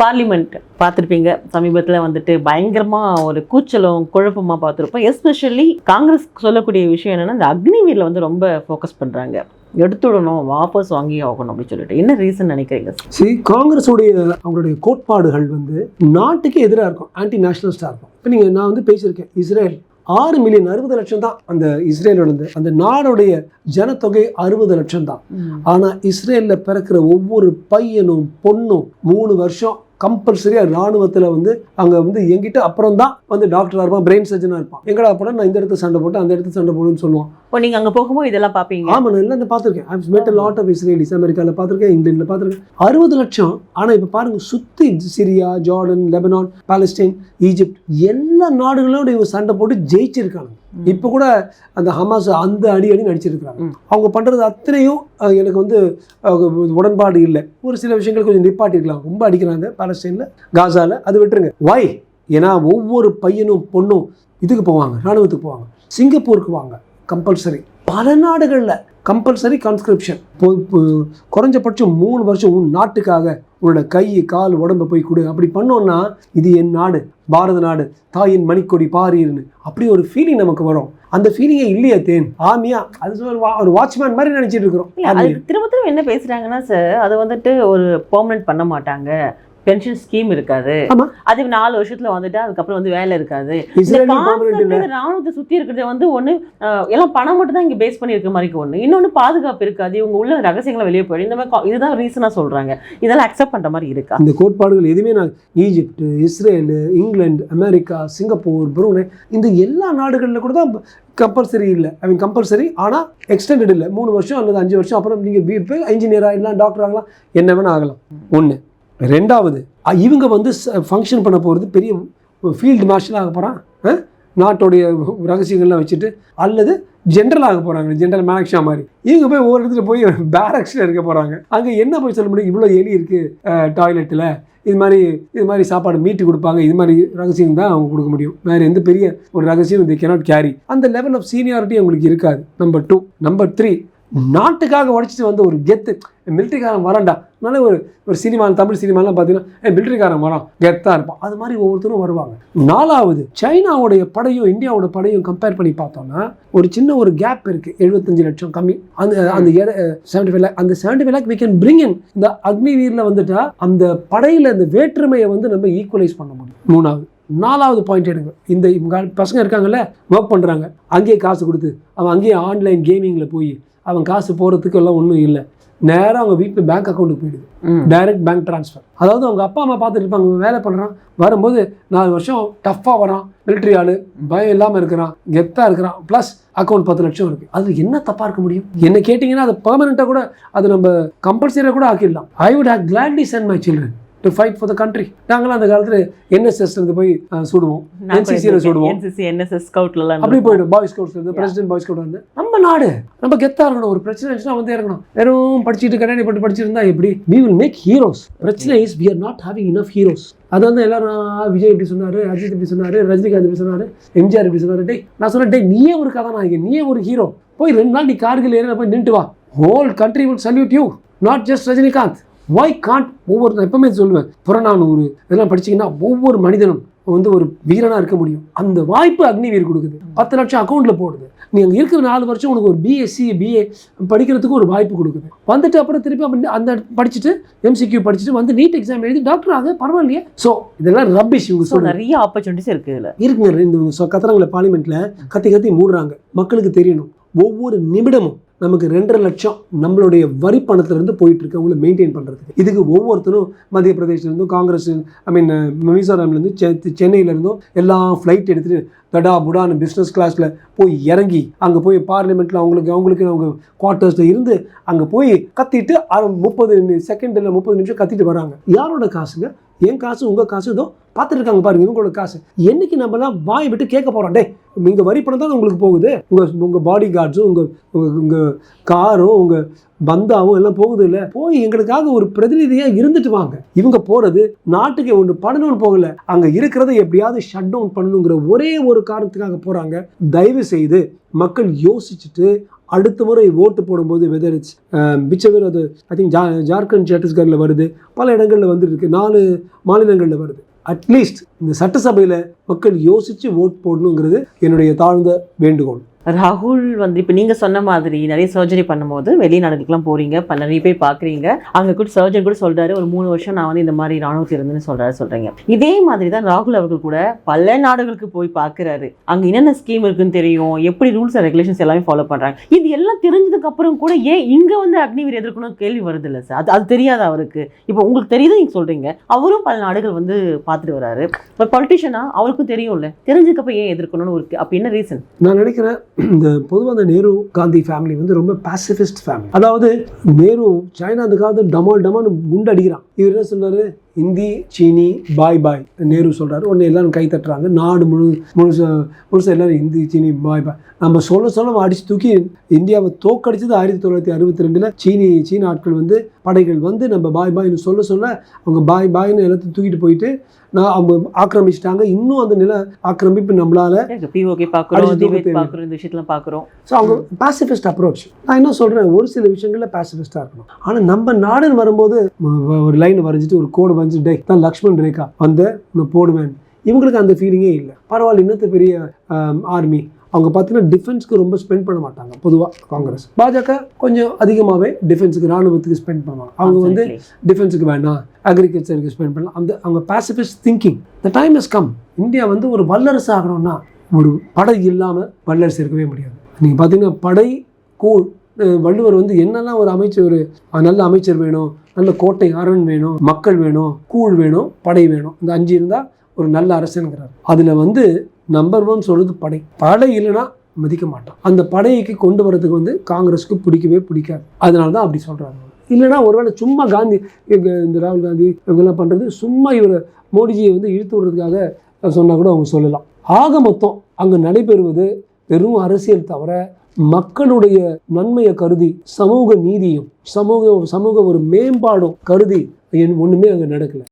Parliament பார்த்துருப்பீங்க. சமீபத்தில் வந்துட்டு பயங்கரமாக ஒரு கூச்சலும் குழப்பமாக பார்த்துருப்போம். எஸ்பெஷலி காங்கிரஸ் சொல்லக்கூடிய விஷயம் என்னன்னா இந்த அக்னிவீரில் வந்து ரொம்ப ஃபோக்கஸ் பண்ணுறாங்க எடுத்துடணும் வாபஸ் வாங்கி ஆகணும் அப்படின்னு சொல்லிட்டு. என்ன ரீசன் நினைக்கிறீங்க? சரி காங்கிரஸுடைய அவங்களுடைய கோட்பாடுகள் வந்து நாட்டுக்கு எதிராக இருக்கும். ஆன்டி நேஷனலிஸ்டாக இருக்கும். இப்போ நீங்கள் நான் வந்து பேசியிருக்கேன். இஸ்ரேல் ஆறு மில்லியன் அறுபது லட்சம் தான் அந்த இஸ்ரேலோட அந்த நாடுடைய ஜனத்தொகை அறுபது லட்சம் தான். ஆனால் இஸ்ரேலில் பிறக்கிற ஒவ்வொரு பையனும் பொண்ணும் மூணு வருஷம் கம்பல்சரியாக ராணுவத்தில் வந்து அங்கே வந்து எங்கிட்ட அப்புறம் தான் வந்து டாக்டராக இருப்பான் பிரெயின் சர்ஜனாக இருப்பான். எங்கடா போனால் நான் இந்த இடத்துல சண்டை போட்டு அந்த இடத்துல சண்டை போடுன்னு சொல்லுவான். இப்போ நீங்கள் அங்கே போகும்போது இதெல்லாம் பார்ப்பீங்க ஆமாம் நான் எல்லாம் பார்த்துருக்கேன். I met lot of Israelis அமெரிக்காவில் பார்த்துருக்கேன் இங்கிலாண்டில் பார்த்துருக்கேன். அறுபது லட்சம். ஆனால் இப்போ பாருங்க சுற்றி Syria Jordan Lebanon Palestine Egypt எல்லா நாடுகளோட இவங்க சண்டை போட்டு ஜெயிச்சிருக்காங்க இப்போ கூட அந்த ஹமாஸ் அந்த அடி அடி நடிச்சிருக்காங்க ம். அவங்க பண்ணுறது அத்தனையும் எனக்கு வந்து உடன்பாடு இல்லை. ஒரு சில விஷயங்கள் கொஞ்சம் நிப்பாட்டிருக்கலாம். ரொம்ப அடிக்கிறாங்க பாலஸ்டைனில் காசாவில் அது விட்டுருங்க. வை ஏன்னா ஒவ்வொரு பையனும் பொண்ணும் இதுக்கு போவாங்க ராணுவத்துக்கு போவாங்க. சிங்கப்பூருக்கு வாங்க கம்பல்சரி பல நாடுகளில் கம்பல்சரி கான்ஸ்கிரிப்ஷன் குறைஞ்சபட்சம் மூணு வருஷம் உன் நாட்டுக்காக உன்னோட கை கால் உடம்ப போய் கொடு. அப்படி பண்ணோம்னா இது என் நாடு பாரத நாடு தாயின் மணிக்கொடி பாரீர்னு அப்படி ஒரு ஃபீலிங் நமக்கு வரும். அந்த ஃபீலிங்கே இல்லையா தேன். ஆமியா அது ஒரு வாட்ச்மேன் மாதிரி நினைச்சிட்டு இருக்கிறோம். அது திரும்ப திரும்ப என்ன பேசுறாங்கன்னா சார் அது வந்துட்டு ஒரு பெர்மனன்ட் பண்ண மாட்டாங்க. பென்ஷன் ஸ்கீம் இருக்காது. அது நாலு வருஷத்துல வந்துட்டு அதுக்கப்புறம் வந்து வேலை இருக்காது. ராணுவத்தை சுத்தி இருக்கிறது வந்து ஒண்ணு எல்லாம் பணம் மட்டும் தான் இங்க பேஸ் பண்ணி இருக்க மாதிரி ஒண்ணு. இன்னொன்னு பாதுகாப்பு இருக்காது. இவங்க உள்ள ரகசியங்களை வெளியே போயிடும். இந்த மாதிரி இதுதான் ரீசனா சொல்றாங்க. இதெல்லாம் அக்செப்ட் பண்ற மாதிரி இருக்கா? இந்த கோட்பாடுகள் எதுவுமே நான் Egypt Israel England America Singapore Brunei இந்த எல்லா நாடுகளில் கூட தான் கம்பல்சரி இல்லை. ஐ மீன் கம்பல்சரி ஆனால் எக்ஸ்டெண்டட் இல்லை. மூணு வருஷம் அல்லது அஞ்சு வருஷம் அப்புறம் நீங்கள் போய் இன்ஜினியர் ஆகலாம் டாக்டர் ஆகலாம். என்ன வேணால் ஆகலாம். ஒன்று ரெண்டாவது இவங்க வந்து ஃபங்க்ஷன் பண்ண போகிறது பெரிய ஃபீல்டு மார்ஷல் ஆக போகிறான் நாட்டுடைய ரகசியங்கள்லாம் வச்சுட்டு அல்லது ஜென்ரல் ஆக போகிறாங்க ஜென்ரல் மேனக்ஷா மாதிரி. இவங்க போய் ஒவ்வொரு இடத்துல போய் பேரக்ஸில் இருக்க போகிறாங்க அங்கே என்ன போய் சொல்ல முடியும்? இவ்வளோ எலி இருக்குது டாய்லெட்டில் இது மாதிரி இது மாதிரி சாப்பாடு மீட்டு கொடுப்பாங்க இது மாதிரி ரகசியம் தான் அவங்க கொடுக்க முடியும். வேறு எந்த பெரிய ஒரு ரகசியம் தி cannot கேரி அந்த லெவல் ஆஃப் சீனியாரிட்டி அவங்களுக்கு இருக்காது. நம்பர் டூ நம்பர் த்ரீ நாட்டுக்காக உடச்சிட்டு வந்து ஒரு கெத்து. மிலிட்ரிக்காரன் வரண்டா அதனால ஒரு ஒரு சினிமா தமிழ் சினிமாலாம் பார்த்தீங்கன்னா ஏ மிலிட்ரிக்காரன் வரான். கெத்தாக இருப்பான். அது மாதிரி ஒவ்வொருத்தரும் வருவாங்க. நாலாவது சைனாவுடைய படையும் இந்தியாவோட படையும் கம்பேர் பண்ணி பார்த்தோம்னா ஒரு சின்ன ஒரு கேப் இருக்குது எழுபத்தஞ்சு லட்சம் கம்மி. அந்த அந்த செவன்டி ஃபைவ் லேக் அந்த seventy five lakh we can bring in இந்த அக்னிவீரில் வந்துட்டா அந்த படையில் அந்த வேற்றுமையை வந்து நம்ம ஈக்குவலைஸ் பண்ண முடியும். மூணாவது நாலாவது பாயிண்ட் எடுங்க. இந்த இவங்க பசங்க இருக்காங்கல்ல ஒர்க் பண்ணுறாங்க அங்கேயே காசு கொடுத்து அவன் அங்கேயே ஆன்லைன் கேமிங்கில் போய் அவன் காசு போகிறதுக்கு எல்லாம் ஒன்றும் இல்லை. நேராக அவங்க வீட்டில் பேங்க் அக்கௌண்ட்டுக்கு போயிடுது. டைரக்ட் பேங்க் ட்ரான்ஸ்ஃபர் அதாவது அவங்க அப்பா அம்மா பார்த்துட்டு இருப்பாங்க வேலை பண்ணுறான் வரும்போது நாலு வருஷம் டஃப்பாக வரான். மிலிட்ரி ஆளு பயம் இல்லாமல் இருக்கிறான் கெத்தாக இருக்கிறான். ப்ளஸ் அக்கௌண்ட் பத்து லட்சம் இருக்குது அது என்ன தப்பாக இருக்க முடியும்? என்ன கேட்டிங்கன்னா அதை பெர்மனெண்ட்டாக கூட அது நம்ம கம்பல்சரியாக கூட ஆக்கிடலாம். I would have gladly send my children. To fight for the country நாங்களாம் அந்த காலத்தில் என்எஸ்எஸ் இருந்து போய் சுடுவோம். NCC ல சுடுவோம். என்சிசி என்எஸ்எஸ் ஸ்கவுட்ல அப்படி போயிடும். பாய் ஸ்கவுட்ஸ் இருந்து பிரசிடென்ட் பாய் ஸ்கவுட் வந்து நம்ம நாடு நம்ம கெத்தா இருக்கணும் ஒரு பிரச்சனை இருந்துச்சுன்னா வந்து இறங்கணும். வெறும் படிச்சுட்டு கண்ணாடி போட்டு படிச்சிருந்தா எப்படி? We will மேக் ஹீரோஸ் பிரச்சனை is we are not having enough heroes அது வந்து எல்லாரும் விஜய் இப்படி சொன்னாரு அஜித் இப்படி சொன்னாரு ரஜினிகாந்த் இப்படி சொன்னாரு எம்ஜிஆர் இப்படி சொன்னாரு. டேய் நான் சொன்னேன் டேய் நீயே ஒரு கதாநாயகன் நீயே ஒரு ஹீரோ போய் ரெண்டு நாள் நீ கார்கில் ஏரியா போய் நின்றுட்டு வா. Whole country will salute you not just Rajinikanth. Why can't ஒவ்வொரு நான் எப்பவுமே சொல்லுவேன் புறநானூறு இதெல்லாம் படிச்சீங்கன்னா ஒவ்வொரு மனிதனும் வந்து ஒரு வீரனா இருக்க முடியும். அந்த வாய்ப்பு அக்னிவீர் கொடுக்குது. பத்து லட்சம் அக்கௌண்ட்ல போடுது. நீ அங்கே இருக்கிற நாலு வருஷம் உனக்கு ஒரு பிஎஸ்சி பிஏ படிக்கிறதுக்கு ஒரு வாய்ப்பு கொடுக்குது. வந்துட்டு அப்புறம் திருப்பி அப்ப அந்த படிச்சுட்டு எம்சிக்யூ படிச்சுட்டு வந்து நீட் எக்ஸாம் எழுதி டாக்டர் ஆக பரவாயில்லையே. ஸோ இதெல்லாம் ரப்பிஷ் இவங்க ஸோ சொல்லுங்க நிறைய ஆப்பர்ச்சுனிட்டிஸ் இருக்கு இதுல. இருக்குங்க இந்த கத்துறாங்களே பார்லிமெண்ட்ல கத்தி கத்தி மூடுறாங்க. மக்களுக்கு தெரியணும். ஒவ்வொரு நிமிடமும் நமக்கு ரெண்டரை லட்சம் நம்மளுடைய வரி பணத்திலேருந்து போயிட்டுருக்கு போயிட்டு இருக்கு அவங்கள மெயின்டைன் பண்ணுறதுக்கு இதுக்கு ஒவ்வொருத்தரும் மத்திய பிரதேஷ்லேருந்தும் காங்கிரஸ் ஐ மீன் மிசோரம்ல இருந்து செ- எல்லாம் ஃப்ளைட் எடுத்துகிட்டு தடா புடான்னு பிஸ்னஸ் கிளாஸில் போய் இறங்கி அங்கே போய் பார்லிமெண்ட்டில் அவங்களுக்கு அவங்களுக்கு அவங்க குவார்ட்டர்ஸில் இருந்து அங்கே போய் கத்திட்டு அரை- முப்பது செகண்ட் இல்லை முப்பது நிமிஷம் கத்திட்டு வராங்க. யாரோட காசுங்க? என் காசு உங்கள் காசு இதோ பார்த்துட்டு இருக்காங்க பாருங்க இவங்களோட காசு. என்னைக்கு நம்மலாம் வாய் விட்டு கேட்க போகிறோம் டே இங்கே வரி பணம் தான் உங்களுக்கு போகுது. உங்கள் உங்கள் பாடி கார்ட்ஸும் உங்கள் உங்கள் காரும் உங்கள் பந்தாவும் எல்லாம் போகுது இல்லை? போய் எங்களுக்காக ஒரு பிரதிநிதியாக இருந்துட்டு வாங்க. இவங்க போகிறது நாட்டுக்கு ஒன்று பண்ணணும்னு போகல. அங்கே இருக்கிறத எப்படியாவது ஷட் டவுன் பண்ணணுங்கிற ஒரே ஒரு காரணத்துக்காக போகிறாங்க தயவு செய்து மக்கள் யோசிச்சுட்டு அடுத்த முறை ஓட்டு போடும்போது வெதர் இட்ஸ் பிச்சவர் அது ஐ திங்க் ஜா ஜார்க்கண்ட் சத்தீஸ்கரில் வருது பல இடங்களில் வந்துருக்கு நாலு மாநிலங்களில் வருது. அட்லீஸ்ட் இந்த சட்டசபையில் மக்கள் யோசித்து ஓட் போடணுங்கிறது என்னுடைய தாழ்ந்த வேண்டுகோள். ராகுல் வந்து இப்போ நீங்கள் சொன்ன மாதிரி நிறைய சர்ஜரி பண்ணும்போது வெளிநாடுகளுக்குலாம் போகிறீங்க இப்போ நிறைய பேர் பார்க்குறீங்க. அங்கே கூட சர்ஜன் கூட சொல்கிறாரு ஒரு மூணு வருஷம் நான் வந்து இந்த மாதிரி ராணுவத்தில் இருந்துன்னு சொல்கிறாரு சொல்கிறீங்க இதே மாதிரி தான் ராகுல் அவர்கள் கூட பல நாடுகளுக்கு போய் பார்க்குறாரு. அங்கே என்னென்ன ஸ்கீம் இருக்குன்னு தெரியும்? எப்படி ரூல்ஸ் அண்ட் ரெகுலேஷன்ஸ் எல்லாமே ஃபாலோ பண்ணுறாங்க இது எல்லாம் தெரிஞ்சதுக்கு அப்புறம் கூட ஏன் இங்கே வந்து அக்னிவீர் எதிர்க்கணும் கேள்வி வருது இல்லை சார்? அது அது தெரியாது அவருக்கு? இப்போ உங்களுக்கு தெரியுது நீங்கள் சொல்கிறீங்க அவரும் பல நாடுகள் வந்து பார்த்துட்டு வராரு. இப்போ பொலிட்டிஷியனா அவருக்கும் தெரியும்ல. தெரிஞ்சதுக்கப்புறம் ஏன் எதிர்க்கணும்னு ஒரு அப்போ என்ன ரீசன் நான் நினைக்கிறேன் இந்த பொதுவாக அந்த நேரு காந்தி ஃபேமிலி வந்து ரொம்ப பாசிஃபிஸ்ட் ஃபேமிலி அதாவது நேரு சைனா அந்த காலத்து டமால் டமான்னு குண்டு அடிக்கிறான் இவர் என்ன சொன்னார் இந்தி சீனி பாய் பாய். நேரு சொல்றாரு. உடனே எல்லாரும் கை தட்டுறாங்க. நாடு முழு முழுச முழுச எல்லாரும் இந்தி சீனி பாய் பாய். நம்ம சொல்ல சொல்ல அடிச்சு தூக்கி இந்தியாவை தோக்கடிச்சது ஆயிரத்தி தொள்ளாயிரத்தி அறுபத்தி ரெண்டுல சீனி சீன ஆட்கள் வந்து படைகள் வந்து நம்ம பாய் பாய்னு சொல்ல சொல்ல அவங்க பாய் பாய்னு எல்லாத்தையும் தூக்கிட்டு போயிட்டு நான் அவங்க ஆக்கிரமிச்சிட்டாங்க. இன்னும் அந்த நில ஆக்கிரமிப்பு நம்மளால பிஓகே பார்க்குறோம் இந்த பார்க்குறோம் ஸோ அவங்க பாசிஃபிஸ்ட் அப்ரோச் நான் என்ன சொல்கிறேன் ஒரு சில விஷயங்களில் பாசிஃபிஸ்டாக இருக்கணும். ஆனால் நம்ம நாடுன்னு வரும்போது ஒரு லைன் வரைஞ்சிட்டு ஒரு கோடு வரைஞ்சிட்டு டே தான் லக்ஷ்மண் ரேகா. வந்த நான் போடுவேன். இவங்களுக்கு அந்த ஃபீலிங்கே இல்லை. பரவாயில்ல இன்னத்த பெரிய ஆர்மி அவங்க பார்த்தீங்கன்னா டிஃபென்ஸ்க்கு ரொம்ப ஸ்பெண்ட் பண்ண மாட்டாங்க பொதுவாக காங்கிரஸ். பாஜக கொஞ்சம் அதிகமாகவே டிஃபென்ஸுக்கு ராணுவத்துக்கு ஸ்பெண்ட் பண்ணுவாங்க. அவங்க வந்து டிஃபென்ஸுக்கு வேணாம் அக்ரிகல்ச்சருக்கு ஸ்பெண்ட் பண்ணலாம். அந்த அவங்க pacifist thinking the time is come India வந்து ஒரு வல்லரசு ஆகணும்னா ஒரு படை இல்லாமல் வல்லரசு இருக்கவே முடியாது. நீங்கள் பார்த்தீங்கன்னா படை கூழ் வள்ளுவர் வந்து என்னெல்லாம் ஒரு அமைச்சர் ஒரு நல்ல அமைச்சர் வேணும் நல்ல கோட்டை அரண் வேணும் மக்கள் வேணும் கூழ் வேணும் படை வேணும். இந்த அஞ்சு இருந்தால் ஒரு நல்ல அரசுங்கிறார் அதில் வந்து நம்பர் ஒன் சொல்றது படை. படை இல்லைன்னா மதிக்க மாட்டான். அந்த படைக்கு கொண்டு வரதுக்கு வந்து காங்கிரஸுக்கு பிடிக்கவே பிடிக்காது. அதனால தான் அப்படி சொல்கிறாங்க இல்லைன்னா ஒருவேளை சும்மா காந்தி இந்த ராகுல் காந்தி இவங்கெல்லாம் பண்ணுறது சும்மா இவரை மோடிஜியை வந்து இழுத்து விடுறதுக்காக சொன்னால் கூட அவங்க சொல்லலாம். ஆக மொத்தம் அங்கே நடைபெறுவது வெறும் அரசியல் தவிர மக்களுடைய நன்மையை கருதி சமூக நீதியும் சமூக சமூக ஒரு மேம்பாடும் கருதி ஒன்றுமே அங்கே நடக்கலை.